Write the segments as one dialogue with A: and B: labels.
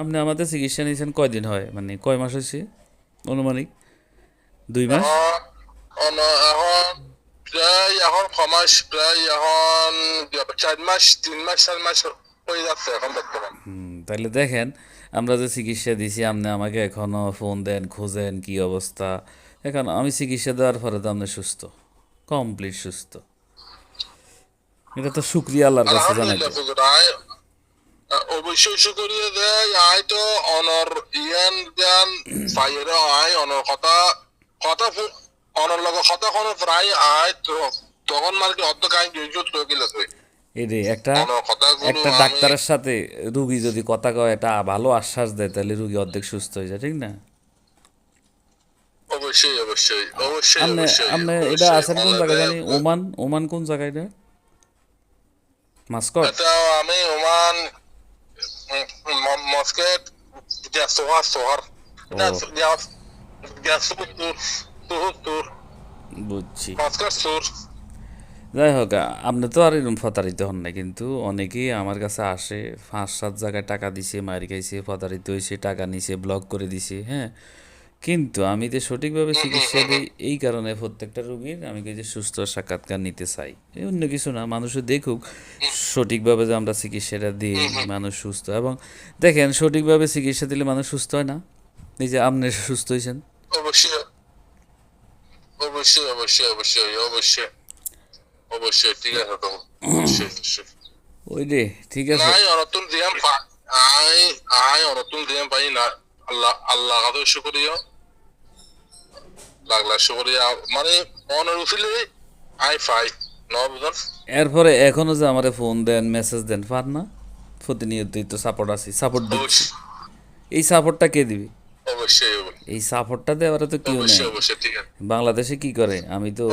A: আপনি আমাদের চিকিৎসা নিয়েছেন কয়দিন হয়? মানে কয় মাস হয়েছে? অনুমানিক দুই মাস?
B: এখন প্রায় এখন কমাস প্রায় এখন চার মাস তিন মাস চার মাস হয়ে যাচ্ছে এখন বর্তমান।
A: তাহলে দেখেন আমরা যে চিকিৎসা দিছি আপনি আমাকে এখনও ফোন দেন খোঁজেন কি অবস্থা। এখন আমি চিকিৎসা দেওয়ার পরে তো আপনি সুস্থ কমপ্লিট সুস্থ। এটা তো শুক্রিয়া আল্লাহর কাছে জানাই
B: অবশ্যই শুকরিয়া দেয়। আয় তো অনর ইয়ান জ্ঞান ফাইয়ের আয় অনর কথা কথা অনর লগে কথা কোনো প্রায় আয় তো তখন মানে কি অর্ধ কাহিনী জড়িত তো গেলে
A: একটা একটা ডাক্তারের সাথে রুগী যদি কথা কয় এটা ভালো আশ্বাস দেয় তাহলে রুগী অর্ধেক সুস্থ হয়ে যায় ঠিক না?
B: অবশ্যই অবশ্যই অবশ্যই
A: আপনি
B: অবশ্যই
A: এটা আছেন কোন জায়গায় জানি? ওমান ওমান কোন জায়গায় এটা? মাস্কট?
B: আমি ওমান সুর
A: বুঝছি।
B: মস্কেট সুর
A: যাই হোক আপনি তো আর এরকম প্রতারিত হন না কিন্তু অনেকেই আমার কাছে আসে পাঁচ সাত জায়গায় টাকা দিছে মারি খাইছে প্রতারিত হয়েছে টাকা নিছে ব্লক করে দিছে হ্যাঁ? কিন্তু আমি যে সঠিকভাবে চিকিৎসা দিই এই কারণে প্রত্যেকটা রোগীর আমি যে সুস্থ সাক্ষাৎকার নিতে চাই অন্য কিছু না মানুষও দেখুক সঠিকভাবে যে আমরা চিকিৎসাটা দিই মানুষ সুস্থ। এবং দেখেন সঠিকভাবে চিকিৎসা দিলে মানুষ সুস্থ হয় না? এই যে আপনি সুস্থ হয়েছেন?
B: অবশ্যই অবশ্যই অবশ্যই অবশ্যই অবশ্যই অবশ্যই ঠিক আছে তো
A: ওই রে ঠিক আছে।
B: নাই অনতুল দিয়াম আই আই অনতুল দিয়াম পাই না। আল্লাহ আল্লাহ কাদের শুকরিয়া। লাখ লাখ শুকরিয়া। মানে মনের উঠিলে আই ফাই
A: এরপরে এখনও যে আমারে ফোন দেন মেসেজ দেন পার না প্রতিনিয়তই তো সাপোর্ট আছে সাপোর্ট দিচ্ছি। এই সাপোর্টটা কে দিবে?
B: অবশ্যই
A: এই সাপোর্টটা দেওয়ার তো কেউ নেই। বাংলাদেশে কি করে? আমি তো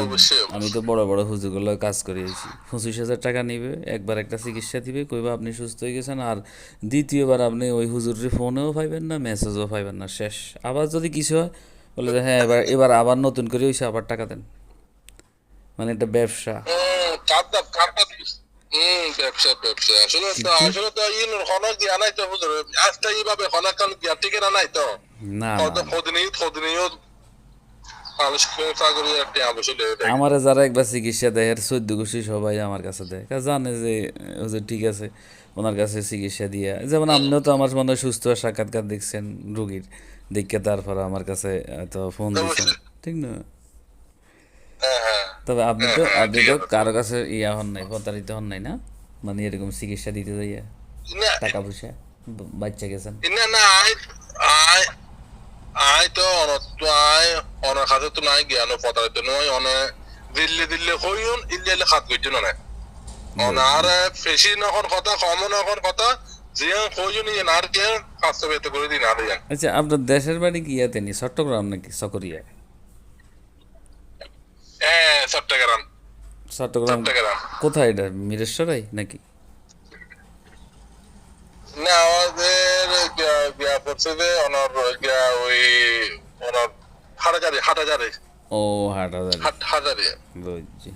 A: আমি তো বড় বড় হুজুরগুলো কাজ করিয়েছি। পঁচিশ হাজার টাকা নিবে একবার একটা চিকিৎসা দিবে কইবা আপনি সুস্থ হয়ে গেছেন আর দ্বিতীয়বার আপনি ওই হুজুরের ফোনেও পাইবেন না মেসেজও পাইবেন না শেষ। আবার যদি কিছু হয় বলে যে হ্যাঁ এবার এবার আবার নতুন করে ওইসে আবার টাকা দেন। মানে এটা ব্যবসা।
B: হুম কাপদাপ কাপদাপ হুম ব্যবসা ব্যবসা। আসলে তো আসলে তো ইন হনক দিয়া নাই তো বুঝলো আজটা এইভাবে হনক কাল গিয়া টিকে না নাই তো?
A: না
B: খোদনি খোদনিও মানুষ সাগরি একটা আবশ্যক দেয়
A: আমারে যারা একবার চিকিৎসা দেয় এর চোদ্দ গোষ্ঠী সবাই আমার কাছে দেয়। জানে যে হুজুর ঠিক আছে ওনার কাছে চিকিৎসা দিয়ে। যেমন আপনিও তো আমার মনে হয় সুস্থ সাক্ষাৎকার দেখছেন রুগীর। দেখে তারপর আমার কাছে ফোন দিচ্ছেন ঠিক না? তবে আপনি তো আপনি তো কারও কাছে ইয়া হন নাই প্রতারিত হন নাই না? মানে এরকম চিকিৎসা দিতে যাইয়া টাকা পয়সা বাচ্চা গেছেন?
B: না না আই আই আই তো অনত আই অনার খাতে তো নাই জ্ঞান পতারিত নয় অনে দিল্লি দিল্লি হইউন ইল্লি খাত কইতে না অনার ফেসি নখন কথা কম নখন কথা ইয়ে কাছে
A: আচ্ছা আপনার দেশের বাড়ি কি ইয়াতে নি? চট্টগ্রাম নাকি? সকরিয়া
B: হ্যাঁ চট্টগ্রাম।
A: চট্টগ্রাম।
B: চট্টগ্রাম।
A: কোথায় এটা? মিরেশ্বরাই নাকি?
B: না আমাদের গিয়া- পড়ছে যে অনার গিয়া ওই অনার হাটাজারি হাটাজারি
A: ও হাটাজারি
B: হাট হাটাজারি
A: বুঝছি।